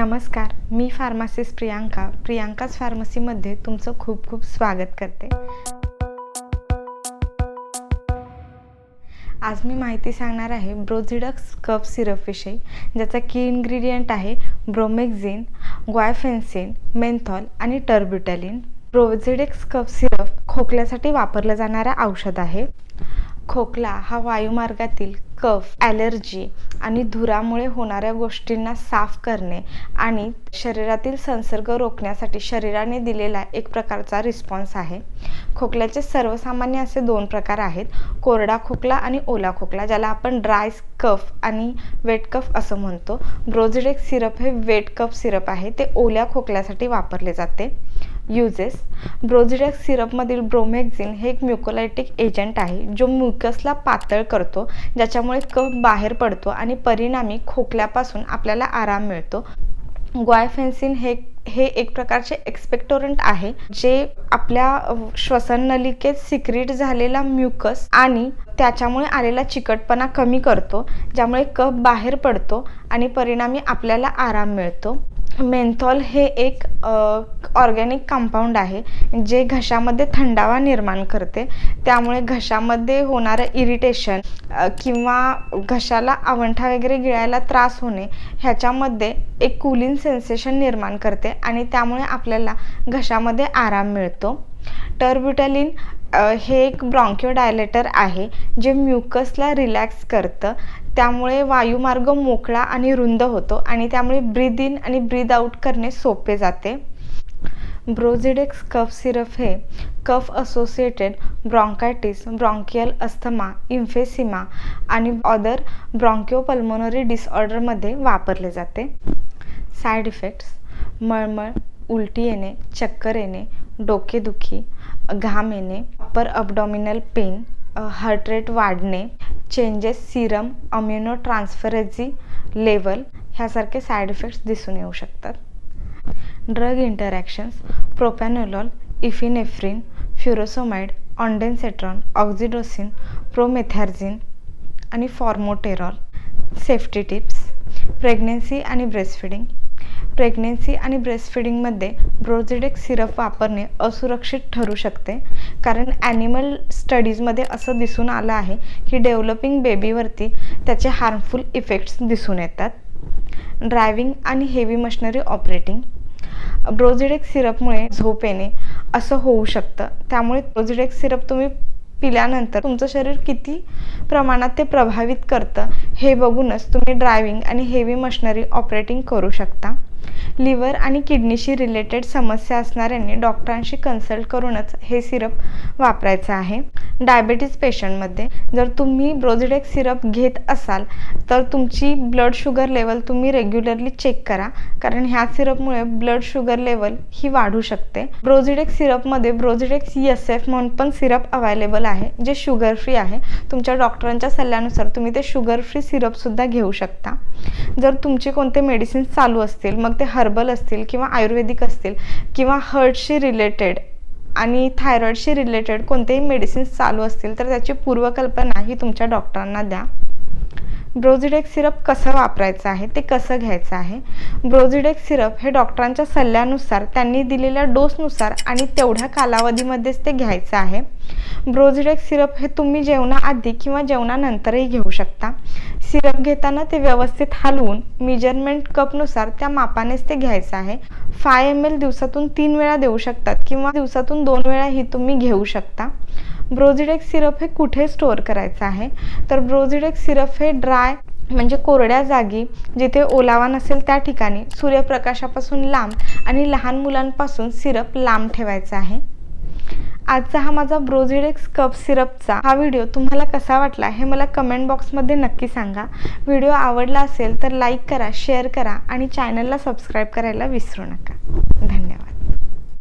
नमस्कार मी फार्मासिस्ट प्रियांका. प्रियांकाच फार्मसीमध्ये तुमचं खूप खूप स्वागत करते. आज मी माहिती सांगणार आहे ब्रोझिडक्स कफ सिरपविषयी ज्याचा की इन्ग्रेडियंट आहे ब्रोमेक्झिन ग्वायफेन्सिन मेंथॉल आणि टर्ब्युटॅलिन ब्रोझिडेक्स कफ सिरप खोकल्यासाठी वापरलं जाणारं औषध आहे. खोकला हा वायुमार्गातील कफ ॲलर्जी आणि धुरामुळे होणाऱ्या गोष्टींना साफ करणे आणि शरीरातील संसर्ग रोखण्यासाठी शरीराने दिलेला एक प्रकारचा रिस्पॉन्स आहे. खोकल्याचे सर्वसामान्य असे दोन प्रकार आहेत कोरडा खोकला आणि ओला खोकला ज्याला आपण ड्राय कफ आणि वेट कफ असं म्हणतो. ब्रोझिडेक सिरप हे वेट कफ सिरप आहे ते ओल्या खोकल्यासाठी वापरले जाते. युजेस ब्रोझिडेक्स सिरपमधील ब्रोमेक्झिन हे एक म्युकोलायटिक एजंट आहे जो म्युकसला पातळ करतो ज्याच्यामुळे कफ बाहेर पडतो आणि परिणामी खोकल्यापासून आपल्याला आराम मिळतो. ग्वायफेन्सिन हे हे एक प्रकारचे एक्सपेक्टोरंट आहे जे आपल्या श्वसन नलिकेत सिक्रेट झालेला म्युकस आणि त्याच्यामुळे आलेला चिकटपणा कमी करतो ज्यामुळे कफ बाहेर पडतो आणि परिणामी आपल्याला आराम मिळतो. मेंथॉल हे एक ऑर्गॅनिक कंपाऊंड आहे जे घशामध्ये थंडावा निर्माण करते. त्यामुळे घशामध्ये होणारं इरिटेशन किंवा घशाला आवंठा वगैरे गिळायला त्रास होणे ह्याच्यामध्ये एक कुलिंग सेन्सेशन निर्माण करते आणि त्यामुळे आपल्याला घशामध्ये आराम मिळतो. टर्ब्युटॅलिन हे एक ब्रॉन्किओडायलेटर आहे जे म्युकसला रिलॅक्स करतं. त्यामुळे वायुमार्ग मोकळा आणि रुंद होतो आणि त्यामुळे ब्रीद इन आणि ब्रीद आऊट करणे सोपे जाते. ब्रोझिडेक्स कफ सिरप हे cough associated bronchitis bronchial asthma emphysema आणि अदर ब्रॉन्किओपल्मोनरी डिसऑर्डरमध्ये वापरले जाते. साईड इफेक्ट्स मळमळ उलटी येणे चक्कर येणे डोकेदुखी घाम येणे upper abdominal pain heart rate वाढणे changes serum amino transferase level ह्यासारखे साईड इफेक्ट्स दिसून येऊ शकतात. ड्रग इंटरॅक्शन्स प्रोपॅनोलॉल इफिनेफ्रिन फ्युरोसोमाइड ऑन्डेन्सेट्रॉन ऑक्झिडोसिन प्रोमेथॅर्झिन आणि फॉर्मोटेरॉल सेफ्टी टिप्स प्रेग्नेन्सी आणि ब्रेस्टफिडिंग प्रेग्नेन्सी आणि ब्रेस्टफिडिंगमध्ये ब्रोझिडेक सिरप वापरणे असुरक्षित ठरू शकते. कारण ॲनिमल स्टडीजमध्ये असं दिसून आलं आहे की डेव्हलपिंग बेबीवरती त्याचे हार्मफुल इफेक्ट्स दिसून येतात. ड्रायव्हिंग आणि हेवी मशिनरी ऑपरेटिंग. ब्रोझिडेक सिरपमुळे झोप येणे असं होऊ शकतं. त्यामुळे ब्रोझिडेक सिरप तुम्ही पिल्यानंतर तुमचं शरीर किती प्रमाणात ते प्रभावित करतं हे बघूनच तुम्ही ड्रायव्हिंग आणि हेवी मशिनरी ऑपरेटिंग करू शकता. लिव्हर आणि किडनीशी रिलेटेड समस्या असणाऱ्यांनी डॉक्टरांशी कन्सल्ट करूनच हे सिरप वापरायचं आहे. डायबेटीज पेशंटमध्ये. जर तुम्ही ब्रोझिडेक सिरप घेत असाल तर तुमची ब्लड शुगर लेवल तुम्ही रेग्युलरली चेक करा. कारण ह्या सिरपमुळे ब्लड शुगर लेवल ही वाढू शकते. ब्रोझिडेक सिरपमध्ये ब्रोझिडेक्स एस एफ म्हणून पण सिरप अवेलेबल आहे जे शुगर फ्री आहे. तुमच्या डॉक्टरांच्या सल्ल्यानुसार तुम्ही ते शुगर फ्री सिरपसुद्धा घेऊ शकता. जर तुमचे कोणते मेडिसिन्स चालू असतील मग ते हर्बल असतील किंवा आयुर्वेदिक असतील किंवा हर्टशी रिलेटेड आणि थायरॉईडशी रिलेटेड कोणतेही मेडिसिन्स चालू असतील तर त्याची पूर्वकल्पना ही तुमच्या डॉक्टरांना द्या. ब्रोझिडेक सिरप कसं वापरायचं आहे ते कसं घ्यायचं आहे? ब्रोझिडेक सिरप हे डॉक्टरांच्या सल्ल्यानुसार त्यांनी दिलेल्या डोसनुसार आणि तेवढ्या कालावधीमध्येच ते घ्यायचं आहे. ब्रोझिडेक सिरप हे तुम्ही जेवणाआधी किंवा जेवणानंतरही घेऊ शकता. सिरप घेताना ते व्यवस्थित हलवून मेजरमेंट कपनुसार त्या मापानेच ते घ्यायचं आहे. फाय एम एल दिवसातून तीन वेळा देऊ शकतात किंवा दिवसातून दोन वेळाही तुम्ही घेऊ शकता. ब्रोझिडेक्स सिरप हे कुठे स्टोअर करायचं आहे? तर ब्रोझिडेक्स सिरप हे ड्राय म्हणजे कोरड्या जागी जिथे ओलावा नसेल त्या ठिकाणी सूर्यप्रकाशापासून लांब आणि लहान मुलांपासून सिरप लांब ठेवायचा आहे. आजचा हा माझा ब्रोझिडेक्स कप सिरपचा हा व्हिडिओ तुम्हाला कसा वाटला हे मला कमेंट बॉक्समध्ये नक्की सांगा. व्हिडिओ आवडला असेल तर लाईक करा शेअर करा आणि चॅनलला सबस्क्राईब करायला विसरू नका. धन्यवाद.